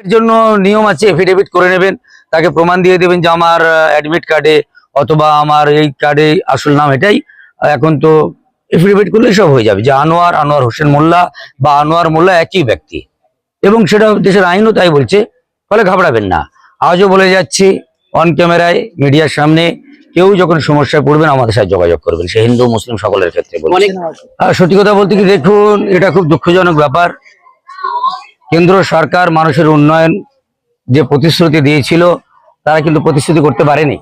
এর জন্য নিয়ম আছে এফিডেভিট করে নেবেন। তাকে প্রমাণ দিয়ে দেবেন যে আমার অ্যাডমিট কার্ডে অথবা আমার এই কার্ডে আসল নাম এটাই। এখন তো এফিডেভিট করলে সব হয়ে যাবে। যে আনোয়ার আনোয়ার হোসেন মোল্লা বা আনোয়ার মোল্লা একই ব্যক্তি। এবং সেটা দেশের আইনও তাই বলছে ফলে ঘাবড়াবেন না। আজও বলে যাচ্ছি অন ক্যামেরায় মিডিয়ার সামনে কেউ যখন সমস্যায় পড়বেন আমাদের সাথে যোগাযোগ করবেন। সে হিন্দু মুসলিম সকলের ক্ষেত্রে সত্যি কথা বলতে কি দেখুন এটা খুব দুঃখজনক ব্যাপার। কেন্দ্র সরকার মানুষের উন্নয়ন যে প্রতিশ্রুতি দিয়েছিল, তারা কিন্তু প্রতিশ্রুতি করতে পারেনি।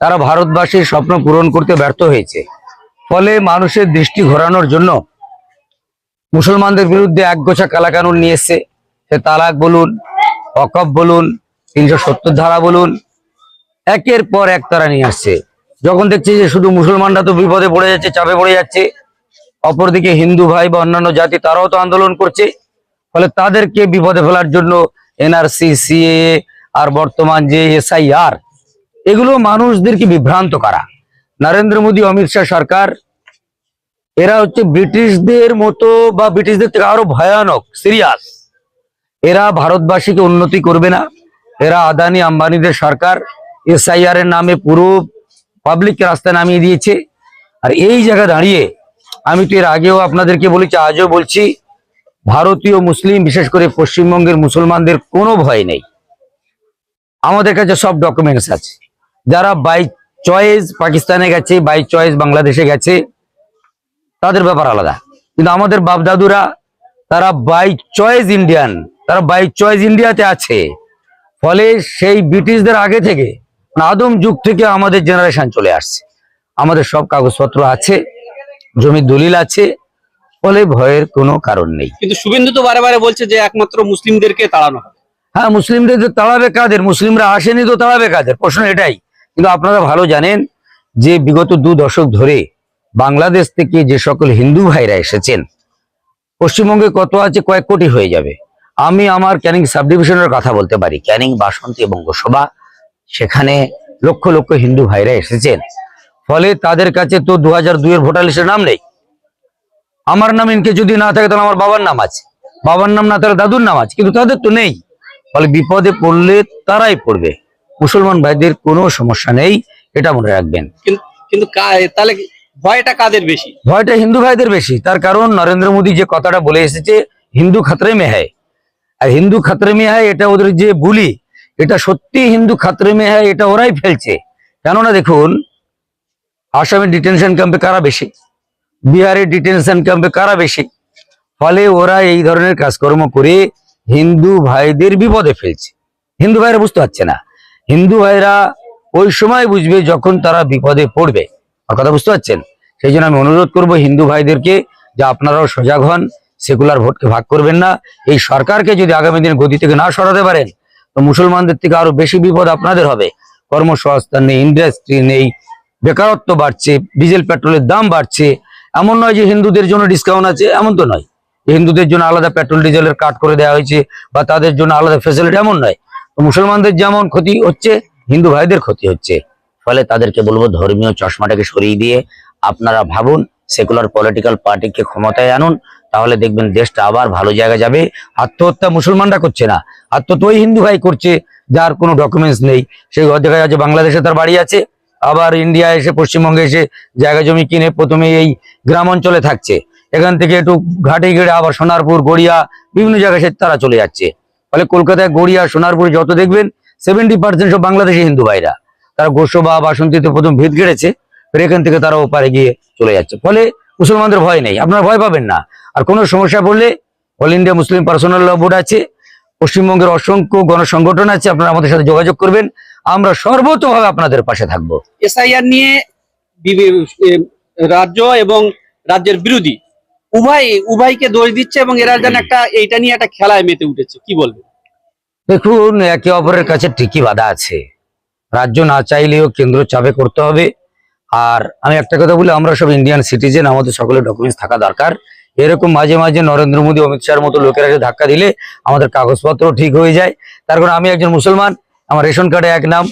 তারা ভারতবাসীর স্বপ্ন পূরণ করতে ব্যর্থ হয়েছে। ফলে মানুষের দৃষ্টি ঘোরানোর জন্য মুসলমানদের বিরুদ্ধে একগোছা কালাকানুন নিয়ে সে তালাক বলুন অকব বলুন, তিনশো সত্তর ধারা বলুন, একের পর এক তারা নিয়ে আসছে। যখন দেখছি যে শুধু মুসলমানরা তো বিপদে পড়ে যাচ্ছে, চাপে পড়ে যাচ্ছে, অপরদিকে হিন্দু ভাই বা অন্যান্য জাতি, তারাও তো আন্দোলন করছে। ফলে তাদেরকে বিপদে ফেলার জন্য এনআরসি সিএ আর বর্তমান যে এসআইআর, এগুলো মানুষদেরকে বিভ্রান্ত করা। নরেন্দ্র মোদী, অমিত শাহ সরকার, এরা হচ্ছে ব্রিটিশদের মতো বা ব্রিটিশদের থেকে আরও ভয়ানক, সিরিয়াস। এরা ভারতবাসীকে উন্নতি করবে না। এরা আদানি আম্বানিদের সরকার, এসআইআর এর নামে পুরো পাবলিককে রাস্তায় নামিয়ে দিয়েছে। আর এই জায়গা দাঁড়িয়ে আমি তো এর আগেও আপনাদেরকে বলেছি, আজও বলছি ভারতীয় মুসলিম, বিশেষ করে পশ্চিমবঙ্গের মুসলমানদের কোনো ভয় নেই। আমাদের কাছে সব ডকুমেন্টস আছে। যারা বাই চয়েস পাকিস্তানে গেছে বাই চয়েস বাংলাদেশে গেছে, তাদের ব্যাপার আলাদা। কিন্তু আমাদের বাপ দাদুরা তারা বাই চয়েস ইন্ডিয়ান তারা বাই চয়েস ইন্ডিয়াতে আছে। ফলে সেই ব্রিটিশদের আগে থেকে মানে আদম যুগ থেকে আমাদের জেনারেশন চলে আসছে। আমাদের সব কাগজপত্র আছে, জমির দলিল আছে ফলে ভয়ের কোনো কারণ নেই। কিন্তু শুভেন্দু তো বারে বারে বলছে যে একমাত্র মুসলিমদেরকে তাড়ানো হ্যাঁ মুসলিমদের তো তাড়াবে কাদের? মুসলিমরা আসেনি তো তাড়াবে কাদের? প্রশ্ন এটাই। কিন্তু আপনারা ভালো জানেন যে বিগত দু দশক ধরে বাংলাদেশ থেকে যে সকল হিন্দু ভাইরা এসেছেন পশ্চিমবঙ্গে কত আছে কয়েক কোটি হয়ে যাবে। আমি আমার ক্যানিং সাব ডিভিশনের কথা বলতে পারি। ক্যানিং বাসন্তী এবং গোসবা সেখানে লক্ষ লক্ষ হিন্দু ভাইরা এসেছেন। ফলে তাদের কাছে তো দু হাজার দুইয়ের ভোটার লিস্টের নাম নেই। আমার নাম ইনকে যদি না থাকে তাহলে আমার বাবার নাম আছে। বাবার নাম না থাকলে দাদুর নাম আছে কিন্তু তাদের তো নেই। ফলে বিপদে পড়লে তারাই পড়বে। মুসলমান ভাইদের কোনো সমস্যা নেই এটা মনে রাখবেন। কিন্তু তাহলে ভয়টা কাদের বেশি? ভয়টা হিন্দু ভাইদের বেশি। তার কারণ নরেন্দ্র মোদী যে কথাটা বলে এসেছে হিন্দু খাতরে মে হ্যায় আর হিন্দু খাতরে মে হ্যায় এটা ওদের যে বুলি এটা সত্যি হিন্দু খাতরে মে হ্যায় এটা ওরাই ফেলছে। কেননা দেখুন আসামের ডিটেনশন ক্যাম্পে কারা বেশি? বিহারের ডিটেনশন ক্যাম্পে কারা বেশি? ফলে ওরা এই ধরনের কাজকর্ম করে হিন্দু ভাইদের বিপদে ফেলছে। হিন্দু ভাইরা বুঝতে পারছে না। হিন্দু ভাইরা ওই সময় বুঝবে যখন তারা বিপদে পড়বে। আর কথা বুঝতে পারছেন? সেই জন্য আমি অনুরোধ করব হিন্দু ভাইদেরকে যে আপনারাও সজাগ হন সেকুলার ভোটকে ভাগ করবেন না। এই সরকারকে যদি আগামী দিনে গতি থেকে না সরাতে পারেন, তো মুসলমানদের থেকে আরও বেশি বিপদ আপনাদের হবে। কর্মসংস্থান নেই ইন্ডাস্ট্রি নেই, বেকারত্ব বাড়ছে ডিজেল পেট্রোলের দাম বাড়ছে এমন নয় যে হিন্দুদের জন্য ডিসকাউন্ট আছে, এমন তো নয়। হিন্দুদের জন্য আলাদা পেট্রোল ডিজেলের কাট করে দেওয়া হয়েছে বা তাদের জন্য আলাদা ফেসিলিটি এমন নয়। মুসলমানদের যেমন ক্ষতি হচ্ছে, হিন্দু ভাইদের ক্ষতি হচ্ছে। ফলে তাদেরকে বলব, ধর্মীয় চশমাটাকে সরিয়ে দিয়ে আপনারা ভাবুন সেকুলার পলিটিক্যাল পার্টিকে ক্ষমতায় আনুন, তাহলে দেখবেন দেশটা আবার ভালো জায়গায় যাবে। আত্মহত্যা মুসলমানরা করছে না। আত্মহত্যা ওই হিন্দু ভাই করছে, যার কোনো ডকুমেন্টস নেই। সেই দেখা যাচ্ছে বাংলাদেশে তার বাড়ি আছে। আবার ইন্ডিয়া এসে, পশ্চিমবঙ্গে এসে জায়গা জমি কিনে প্রথমে এই গ্রাম অঞ্চলে থাকছে। এখান থেকে একটু ঘাটে গেড়ে আবার সোনারপুর, গড়িয়া, বিভিন্ন জায়গায় সে তারা চলে যাচ্ছে। ফলে কলকাতায় গড়িয়া, সোনারপুর যত দেখবেন সেভেন্টি পার্সেন্ট সব বাংলাদেশি হিন্দু ভাইরা। তারা গোসবা, বাসন্তীতে প্রথম ভিত গেড়েছে ফের এখান থেকে তারা ওপারে গিয়ে চলে যাচ্ছে। ফলে মুসলমানদের ভয় নেই, আপনারা ভয় পাবেন না। আর কোনো সমস্যা পড়লে All India Muslim personal law board আছে, পশ্চিমবঙ্গের অসংখ্য গণসংগঠন আছে, আপনারা আমাদের সাথে যোগাযোগ করবেন। আমরা সর্বতভাবে আপনাদের পাশে থাকব। এসআইআর নিয়ে রাজ্য এবং রাজ্যের বিরোধী উভয় উভয়কে দোষ দিচ্ছে এবং এরা যেন একটা এইটা নিয়ে একটা খেলায় মেতে উঠেছে কি বলবে দেখুন একে অপরের কাছে ঠিকই বাধা আছে। রাজ্য না চাইলেও কেন্দ্র চাপে করতে হবে। আর আমি একটা কথা বলি আমরা সব ইন্ডিয়ান সিটিজেন আমাদের সকলের ডকুমেন্টস থাকা দরকার। এরকম মাঝে মাঝে নরেন্দ্র মোদী অমিত শাহের মতো লোকেরা এসে ধাক্কা দিলে আমাদের কাগজপত্র ঠিক হয়ে যায়। তার কারণ আমি একজন মুসলমান আমার রেশন কার্ডে এক নাম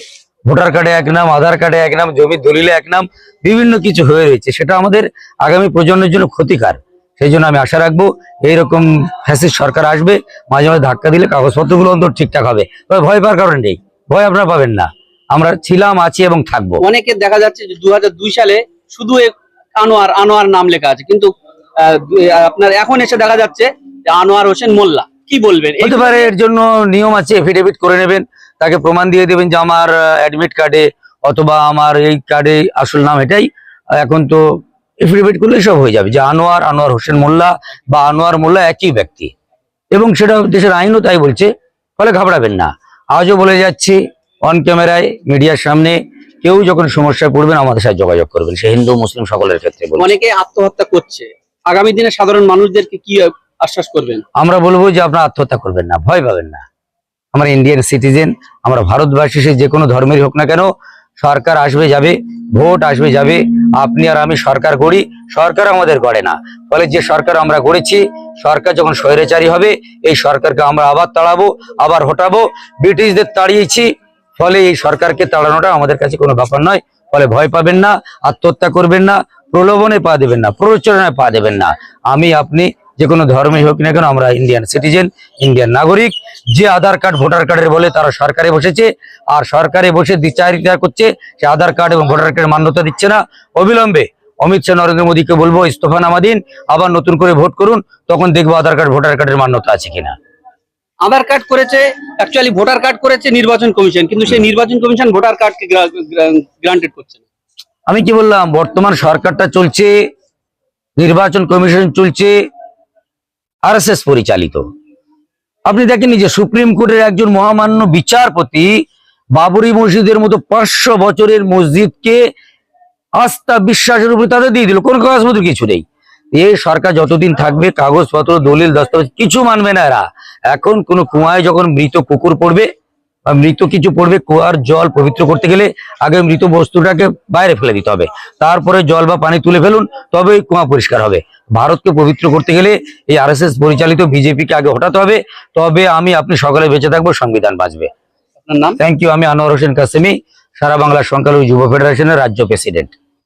ভোটার কার্ডে এক নাম আধার কার্ডে এক নাম জমির দলিলে এক নাম বিভিন্ন কিছু হয়ে রয়েছে। সেটা আমাদের আগামী প্রজন্মের জন্য ক্ষতিকার। সেই জন্য আমি আশা রাখব এইরকম ফ্যাসিস্ট সরকার আসবে মাঝে মাঝে ধাক্কা দিলে কাগজপত্রগুলো অন্তর ঠিকঠাক হবে। তবে ভয় পাওয়ার কারণ নেই। ভয় আপনারা পাবেন না। আমরা ছিলাম আছি এবং থাকব। অনেকে দেখা যাচ্ছে যে দু হাজার দুই সালে শুধু আনোয়ার আনোয়ার নাম লেখা আছে। কিন্তু আপনার এখন এসে দেখা যাচ্ছে যে আনোয়ার হোসেন মোল্লা। কি বলবেন? হতে পারে এর জন্য নিয়ম আছে এফিডেভিট করে নেবেন। তাকে প্রমাণ দিয়ে দেবেন যে আমার অ্যাডমিট কার্ডে অথবা আমার এই কার্ডে আসল নাম এটাই। এখন তো এফিডেভিট করলে সব হয়ে যাবে যে আনোয়ার আনোয়ার হোসেন মোল্লা বা আনোয়ার মোল্লা একই ব্যক্তি। এবং সেটা দেশের আইনও তাই বলছে ফলে ঘাবড়াবেন না। আজও বলে যাচ্ছি অন ক্যামেরায় মিডিয়ার সামনে কেউ যখন সমস্যায় পড়বেন আমাদের সাথে যোগাযোগ করবেন। সে হিন্দু মুসলিম সকলের ক্ষেত্রে। অনেকে আত্মহত্যা করছে। আগামী দিনে সাধারণ মানুষদেরকে কি আশ্বাস করবেন? আমরা বলব যে আপনারা আত্মহত্যা করবেন না ভয় পাবেন না। আমরা ইন্ডিয়ান সিটিজেন আমরা ভারতবাসী, সে যে কোনো ধর্মেরই হোক না কেন, সরকার আসবে যাবে, ভোট আসবে যাবে, আপনি আর আমি সরকার করি, সরকার আমাদের করে না। ফলে যে সরকার আমরা করেছি, সরকার যখন স্বৈরাচারী হবে, এই সরকারকে আমরা আবার তাড়াবো, আবার হটাবো, ব্রিটিশদের তাড়িয়েছি, ফলে এই সরকারকে তাড়ানোটা আমাদের কাছে কোনো ব্যাপার নয়, ফলে ভয় পাবেন না, আত্মহত্যা করবেন না, প্রলোভনে পা দেবেন না, প্ররোচনায় পা দেবেন না। আমি, আপনি যে কোনো ধর্মে হোক না কেন আমরা ইন্ডিয়ান সিটিজেন ইন্ডিয়ান নাগরিক যে আধার কার্ড ভোটার কার্ডের বলে তারা সরকারে বসেছে আর সরকারে বসে দ্বিচারিতা করছে সে আধার কার্ড এবং ভোটার কার্ডের মান্যতা দিচ্ছে না। অবিলম্বে অমিত শাহ নরেন্দ্র মোদীকে বলব ইস্তফানামা দিন আবার নতুন করে ভোট করুন তখন দেখব আধার কার্ড ভোটার কার্ডের মান্যতা আছে কিনা। আধার কার্ড করেছে অ্যাকচুয়ালি ভোটার কার্ড করেছে নির্বাচন কমিশন কিন্তু সেই নির্বাচন কমিশন ভোটার কার্ডকে গ্রান্টেড করছে আমি কি বললাম বর্তমান সরকারটা চলছে নির্বাচন কমিশন চলছে আরএসএস পরিচালিত। আপনি দেখেন যে সুপ্রিম কোর্টের একজন মহামান্য বিচারপতি বাবরি মসজিদের মতো পাঁচশো বছরের মসজিদকে আস্থা বিশ্বাসের উপরে তাদের দিয়ে দিল। কোন কাগজপত্র কিছু নেই। এই সরকার যতদিন থাকবে, কাগজপত্র, দলিল, দস্তাবেজ কিছু মানবে না এরা। এখন কোনো কুয়ায় যখন মৃত পুকুর পড়বে মৃত কিছু পড়বে কুয়ার জল পবিত্র করতে গেলে আগে মৃত বস্তুটাকে বাইরে ফেলে দিতে হবে। তারপরে জল বা পানি তুলে ফেলুন তবে ওই কুয়া পরিষ্কার হবে। ভারতকে পবিত্র করতে গেলে এই আরএসএস পরিচালিত বিজেপিকে আগে হটাতে হবে। তবে আমি আপনি সকালে বেঁচে থাকব সংবিধান বাঁচবে। আপনার নাম? থ্যাংক ইউ আমি আনোয়ার হোসেন কাসেমি সারা বাংলা সংখ্যালঘু যুব ফেডারেশনের রাজ্য প্রেসিডেন্ট।